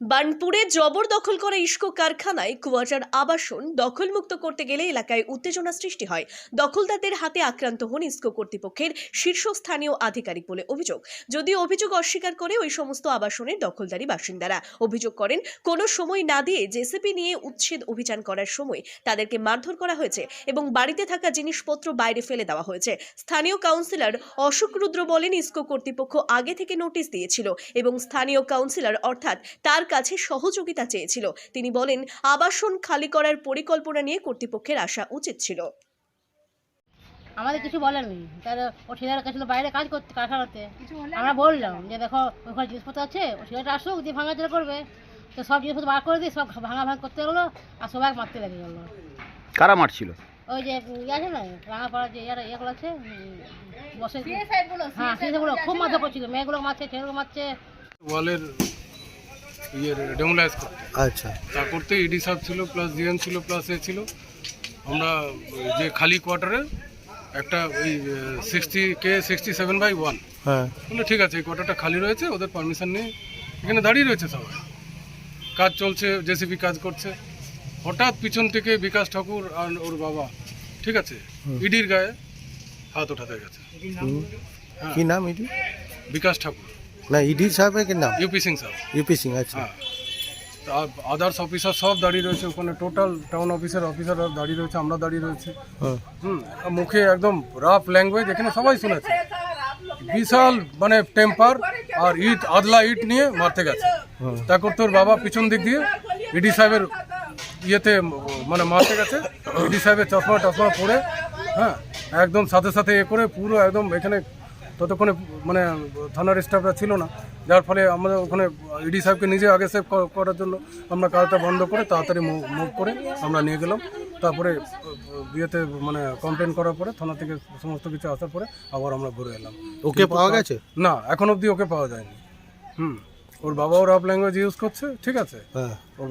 বার্নপুরে জবরদখল করা ইস্কো কারখানায় কোয়ার্টার আবাসন দখলমুক্ত করতে গেলে এলাকায় উত্তেজনা সৃষ্টি হয়। দখলদারদের হাতে আক্রান্ত হন ইস্কো কর্তৃপক্ষের শীর্ষস্থানীয় আধিকারিক বলে অভিযোগ। যদিও অভিযোগ অস্বীকার করে ওই সমস্ত আবাসনের দখলদারি বাসিন্দারা। অভিযোগ করেন, কোনো সময় না দিয়ে জেসিপি নিয়ে উচ্ছেদ অভিযান করার সময় তাদেরকে মারধর করা হয়েছে এবং বাড়িতে থাকা জিনিসপত্র বাইরে ফেলে দেওয়া হয়েছে। স্থানীয় কাউন্সিলর অশোক রুদ্র বলেন, ইস্কো কর্তৃপক্ষ আগে থেকে নোটিশ দিয়েছিল এবং স্থানীয় কাউন্সিলর, অর্থাৎ তার কাছে সহযোগিতা চেয়েছিল। তিনি বলেন আবাসন খালি করার পরিকল্পনা নিয়ে কর্তৃপক্ষের আসা উচিত ছিল। আমাদের কিছু বলেনি তার ও ছেলেরা গেছিল বাইরে কাজ করতে কারখানাতে। আমরা বললাম যে দেখো ওখানে জিনিসপত্র আছে ও ছেলেটা আসুক দিয়ে ভাঙা ভাঙাচোরা করবে। তো সব জিনিসপত্র বার করে দিয়ে সব ভাঙা ভাঙা করতে গেলো আর সবাই মারতে লেগে গেলো। কারা মারছিল? ওই যে ইয়ে আছে না রাঙাপাড়া যে ইয়ারা ইয়েগুলো আছে বসে হ্যাঁ সেগুলো খুব মাথা করছিল। মেয়েগুলো মারছে ছেলেগুলো মারছে। ওয়ালের ইয়ে ডেমোলাইজ করতে। আচ্ছা। তা করতে ইডি সাহেব ছিল প্লাস জিএম ছিল প্লাস এ ছিল। আমরা যে খালি কোয়ার্টারে একটা ওই sixty K sixty seven by one হ্যাঁ। বলে ঠিক আছে এই কোয়ার্টারটা খালি রয়েছে ওদের পারমিশন নিয়ে এখানে দাঁড়িয়ে রয়েছে সবাই। কাজ চলছে জেসিবি কাজ করছে। হঠাৎ পিছন থেকে বিকাশ ঠাকুর আর ওর বাবা ঠিক আছে ইডির গায়ে হাত ওঠাতে গেছে। হ্যাঁ। কি নাম এটি বিকাশ ঠাকুর। না ইডি সাহেবের কি নাম? ইউপি সিং সাহেব। ইউপি সিং আচ্ছা। হ্যাঁ। আদার্স অফিসার সব দাঁড়িয়ে রয়েছে ওখানে টোটাল টাউন অফিসার অফিসাররা দাঁড়িয়ে রয়েছে আমরা দাঁড়িয়ে রয়েছি। হ্যাঁ। হুম মুখে একদম রাফ ল্যাঙ্গুয়েজ এখানে সবাই শুনেছে। বিশাল মানে টেম্পার আর ইট আদলা ইট নিয়ে মারতে গেছে। হ্যাঁ। তারপর তোর বাবা পিছন দিক দিয়ে ইডি সাহেবের ইয়েতে মানে মারতে গেছে। ইডি সাহেবের চশমা টশমা পরে হ্যাঁ একদম সাথে সাথে এ করে পুরো একদম এখানে ততক্ষণে মানে থানার স্টাফরা ছিল না। যার ফলে আমাদের ওখানে ইডি সাহেবকে নিজে আগে সেভ করার জন্য আমরা কাজটা বন্ধ করে তাড়াতাড়ি মুভ করে আমরা নিয়ে গেলাম। তারপরে বিয়েতে মানে কমপ্লেন করার পরে থানা থেকে সমস্ত কিছু আসার পরে আবার আমরা ঘুরে এলাম। ওকে পাওয়া গেছে? না এখন অবধি ওকে পাওয়া যায়নি। হুম ওর বাবাও রাফ ল্যাঙ্গুয়েজ ইউজ করছে ঠিক আছে। হ্যাঁ। ওর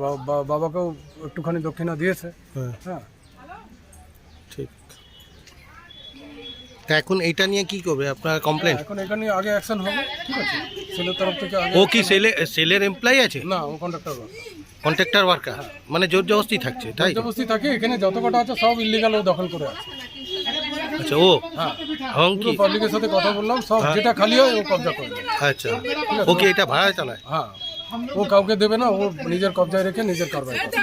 বাবাকেও একটুখানি দক্ষিণা দিয়েছে। হ্যাঁ। হ্যাঁ। ঠিক। তা এখন এইটা নিয়ে কি করবে? আপনার কমপ্লেন এখন এখানে আগে অ্যাকশন হবে ঠিক আছে? ছেলের তরফ থেকে আগে ও কি সেলে সেলের এমপ্লয়ি আছে? না ও কন্ট্রাক্টর কন্ট্রাক্টর ওয়ার্কার মানে জোর জবস্তি থাকছে তাই? জবরদস্তি থাকে এখানে যত কটা আছে সব ইলিগাল ও দখল করে আছে। আচ্ছা ও? হ্যাঁ। হং পুরো কি পাবলিকের সাথে কথা বললাম সব যেটা খালি হয় ও কবজা করে। আচ্ছা। ও কি এটা ভাড়া চালায়? হ্যাঁ। ও কাউকে দেবে না ও নিজের কবজায় রেখে নিজের কারবার করে। আচ্ছা